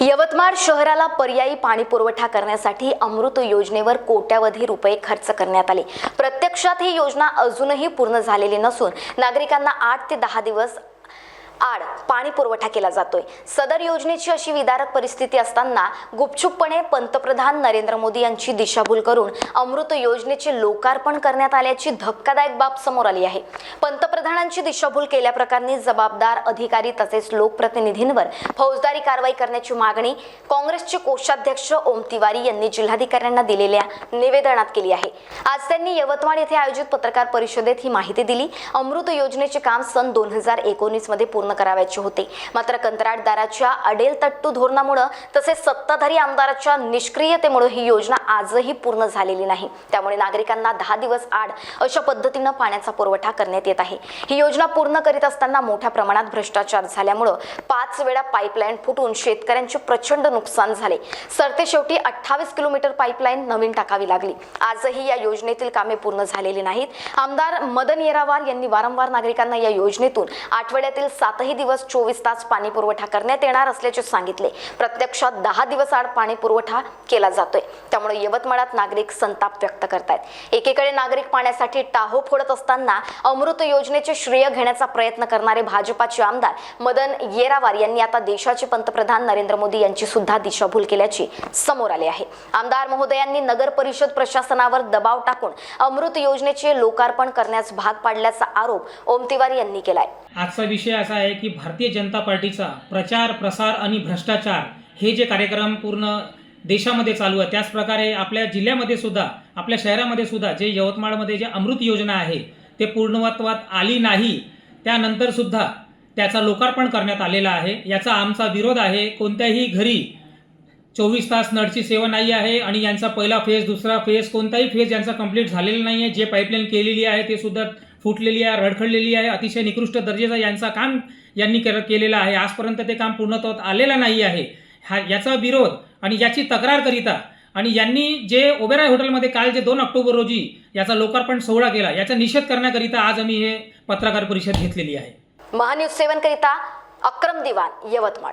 यवतमाळ शहराला पर्यायी पाणी पुरवठा करण्यासाठी अमृत योजनेवर कोट्यावधी रुपये खर्च करण्यात आले. प्रत्यक्षात ही योजना अजूनही पूर्ण झालेली नसून नागरिकांना आठ ते दहा दिवस आड पाणी पुरवठा केला जातोय. सदर योजनेची अशी विदारक परिस्थिती असताना गुपचूपपणे पंतप्रधान नरेंद्र मोदी यांची दिशाभूल करून अमृत योजनेचे लोकार्पण करण्यात आल्याची धक्कादायक बाब समोर आली आहे. पंतप्रधानांची दिशाभूल केल्याप्रकरणी जबाबदार अधिकारी तसेच लोकप्रतिनिधींवर फौजदारी कारवाई करण्याची मागणी काँग्रेसचे कोषाध्यक्ष ओम तिवारी यांनी जिल्हाधिकाऱ्यांना दिलेल्या निवेदनात केली आहे. आज त्यांनी यवतमाळ येथे आयोजित पत्रकार परिषदेत ही माहिती दिली. अमृत योजनेचे काम सन दोन हजार एकोणीसमध्ये पूर्ण करावायचे होते. मात्र कंत्राटदाराच्या अडेल तट्टू धोरणामुळं तसेच सत्ताधारी आमदाराच्या निष्क्रियतेमुळे ही योजना आजही पूर्ण झालेली नाही. त्यामुळे नागरिकांना दहा दिवस आड अशा पद्धतीनं पाण्याचा पुरवठा करण्यात येत आहे. ही योजना पूर्ण करीत असताना मोठ्या प्रमाणात भ्रष्टाचार झाल्यामुळं पाच वेळा पाईपलाईन फुटून शेतकऱ्यांचे प्रचंड नुकसान झाले. सरते शेवटी अठ्ठावीस किलोमीटर पाईपलाईन नवीन टाकावी लागली. आजही या योजनेतील कामे पूर्ण झालेली नाहीत. आमदार मदन येरावार यांनी वारंवार नागरिकांना या योजनेतून आठवड्यातील सात सातही दिवस चोवीस तास पाणी पुरवठा करण्यात येणार असल्याचे सांगितले. प्रत्यक्षात दहा दिवस आड पाणी पुरवठा केला जातोय. त्यामुळे यवतमाळात नागरिक संताप व्यक्त करतायत. एकीकडे नागरिक पाण्यासाठी टाहो फोडत असताना अमृत योजनेचे श्रेय घेण्याचा प्रयत्न करणारे भाजपाचे आमदार मदन येरावार यांनी आता देशाचे पंतप्रधान नरेंद्र मोदी यांची सुद्धा दिशाभूल केल्याची समोर आले आहे. आमदार महोदयांनी नगर परिषद प्रशासनावर दबाव टाकून अमृत योजनेचे लोकार्पण करण्यास भाग पाडल्याचा आरोप ओम तिवारी यांनी केलाय. आजचा विषय असा आहे की भारतीय जनता पार्टीचा प्रचार प्रसार आणि भ्रष्टाचार हे जे कार्यक्रम पूर्ण देशामध्ये चालू आहे त्याचप्रकारे आपल्या जिल्ह्यामध्ये सुद्धा आपल्या शहरामध्ये सुद्धा जे यवतमाळमध्ये जे अमृत योजना आहे ते पूर्णत्वात आली नाही त्यानंतर सुद्धा त्याचा लोकार्पण करण्यात आलेला आहे. याचा आमचा विरोध आहे. कोणत्याही घरी चोवीस तास नळची सेवा नाही आहे आणि यांचा पहिला फेज दुसरा फेज कोणताही फेज यांचा कंप्लीट झालेला नाही आहे. जे पाईपलाईन केलेली आहे ते सुद्धा फुटलेली आहे रडखडलेली आहे अतिशय निकृष्ट दर्जेचा यांचा काम यांनी के केलेलं आहे. आजपर्यंत ते काम पूर्णत्वात आलेलं नाही आहे. हा याचा विरोध आणि याची तक्रार करिता आणि यांनी जे ओबेराय हॉटेलमध्ये काल जे दोन ऑक्टोबर रोजी याचा लोकार्पण सोहळा केला याचा निषेध करण्याकरिता आज आम्ही हे पत्रकार परिषद घेतलेली आहे. महान्यूज सेवन करिता अक्रम दिवान यवतमाळ.